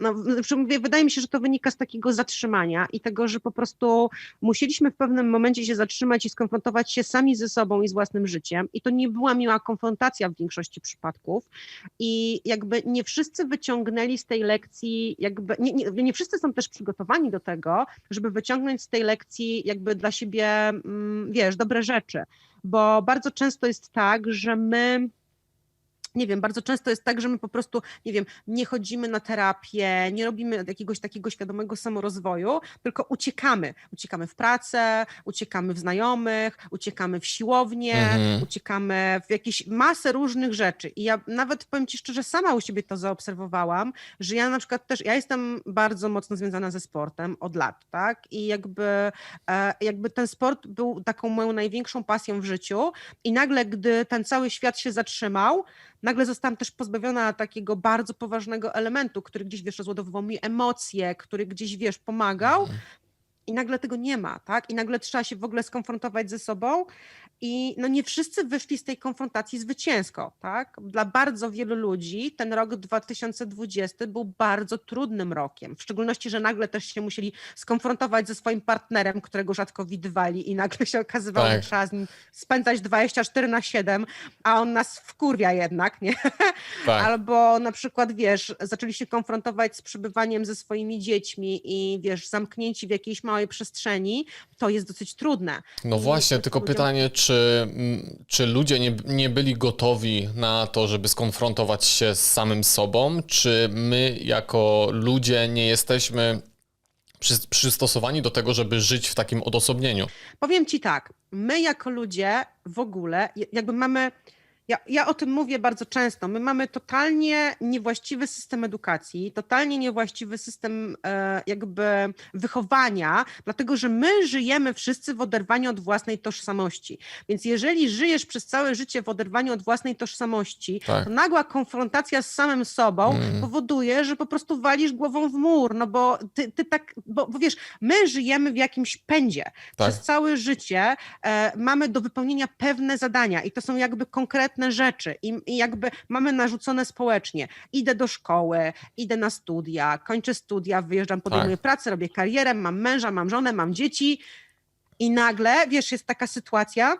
no, mówię, wydaje mi się, że to wynika z takiego zatrzymania i tego, że po prostu musieliśmy w pewnym momencie się zatrzymać i skonfrontować się sami ze sobą i z własnym życiem. I to nie była miła konfrontacja w większości przypadków. I jakby nie wszyscy wyciągnęli z tej lekcji, jakby nie, nie, nie wszyscy są też przygotowani do tego, żeby wyciągnąć z tej lekcji jakby dla siebie, mm, wiesz, dobre rzeczy. Bo bardzo często jest tak, że my nie wiem, bardzo często jest tak, że my po prostu, nie wiem, nie chodzimy na terapię, nie robimy jakiegoś takiego świadomego samorozwoju, tylko uciekamy. Uciekamy w pracę, uciekamy w znajomych, uciekamy w siłownię, Mhm. uciekamy w jakieś masę różnych rzeczy. I ja nawet powiem Ci szczerze, sama u siebie to zaobserwowałam, że ja na przykład też, ja jestem bardzo mocno związana ze sportem od lat, tak? I jakby, e, jakby ten sport był taką moją największą pasją w życiu i nagle, gdy ten cały świat się zatrzymał, nagle zostałam też pozbawiona takiego bardzo poważnego elementu, który gdzieś, wiesz, rozładowywał mi emocje, który gdzieś, wiesz, pomagał. I nagle tego nie ma, tak? I nagle trzeba się w ogóle skonfrontować ze sobą. I no nie wszyscy wyszli z tej konfrontacji zwycięsko, tak? Dla bardzo wielu ludzi ten rok 2020 był bardzo trudnym rokiem. W szczególności, że nagle też się musieli skonfrontować ze swoim partnerem, którego rzadko widywali i nagle się okazywało, Tak. że trzeba z nim spędzać 24 na 7, a on nas wkurwia jednak, nie? Tak. Albo na przykład, wiesz, zaczęli się konfrontować z przebywaniem ze swoimi dziećmi i wiesz, zamknięci w jakiejś małej przestrzeni, to jest dosyć trudne. No I właśnie, tylko ludziom- pytanie, czy, mm, czy ludzie nie, nie byli gotowi na to, żeby skonfrontować się z samym sobą? Czy my jako ludzie nie jesteśmy przy, przystosowani do tego, żeby żyć w takim odosobnieniu? Powiem ci tak, my jako ludzie w ogóle, jakby mamy, ja, ja o tym mówię bardzo często, my mamy totalnie niewłaściwy system edukacji, totalnie niewłaściwy system e, jakby wychowania, dlatego że my żyjemy wszyscy w oderwaniu od własnej tożsamości. Więc jeżeli żyjesz przez całe życie w oderwaniu od własnej tożsamości, Tak. to nagła konfrontacja z samym sobą Mm. powoduje, że po prostu walisz głową w mur, no bo ty, ty tak, bo, bo wiesz, my żyjemy w jakimś pędzie. Tak. Przez całe życie e, mamy do wypełnienia pewne zadania i to są jakby konkretne rzeczy. I, i jakby mamy narzucone społecznie. Idę do szkoły, idę na studia, kończę studia, wyjeżdżam, podejmuję pracę, robię karierę, mam męża, mam żonę, mam dzieci. I nagle, wiesz, jest taka sytuacja,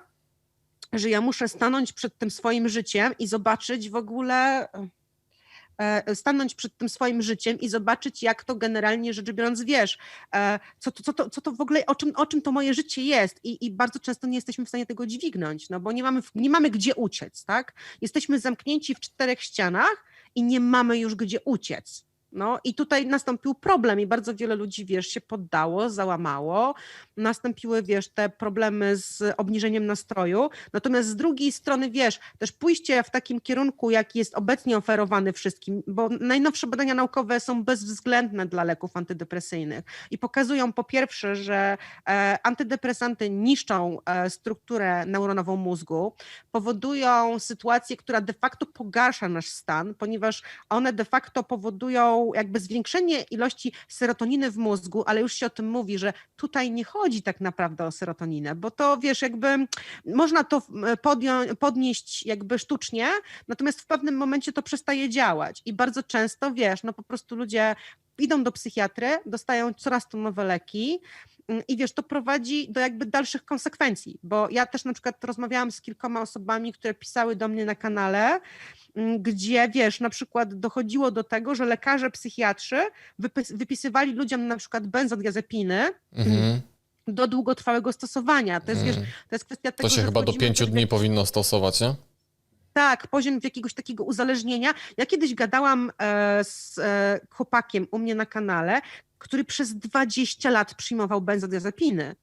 że ja muszę stanąć przed tym swoim życiem i zobaczyć w ogóle, stanąć przed tym swoim życiem i zobaczyć, jak to generalnie rzecz biorąc, wiesz, e, co, to, co, to, co to w ogóle, o czym, o czym to moje życie jest I, i bardzo często nie jesteśmy w stanie tego dźwignąć, no bo nie mamy, nie mamy gdzie uciec, tak? Jesteśmy zamknięci w czterech ścianach i nie mamy już gdzie uciec. No i tutaj nastąpił problem i bardzo wiele ludzi, wiesz, się poddało, załamało. Nastąpiły, wiesz, te problemy z obniżeniem nastroju. Natomiast z drugiej strony, wiesz, też pójście w takim kierunku, jaki jest obecnie oferowany wszystkim, bo najnowsze badania naukowe są bezwzględne dla leków antydepresyjnych i pokazują po pierwsze, że e, antydepresanty niszczą e, strukturę neuronową mózgu, powodują sytuację, która de facto pogarsza nasz stan, ponieważ one de facto powodują jakby zwiększenie ilości serotoniny w mózgu, ale już się o tym mówi, że tutaj nie chodzi tak naprawdę o serotoninę, bo to wiesz, jakby można to podnieść jakby sztucznie, natomiast w pewnym momencie to przestaje działać. I bardzo często wiesz, no po prostu ludzie idą do psychiatry, dostają coraz to nowe leki, i wiesz, to prowadzi do jakby dalszych konsekwencji, bo ja też na przykład rozmawiałam z kilkoma osobami, które pisały do mnie na kanale, mm, gdzie wiesz, na przykład dochodziło do tego, że lekarze psychiatrzy wypis- wypisywali ludziom na przykład benzodiazepiny Mhm. do długotrwałego stosowania. To jest, wiesz, Mm. to jest kwestia tego, To się chyba do pięciu dni powinno stosować, nie? Tak, poziom jakiegoś takiego uzależnienia. Ja kiedyś gadałam e, z e, chłopakiem u mnie na kanale, który przez 20 lat przyjmował benzodiazepiny.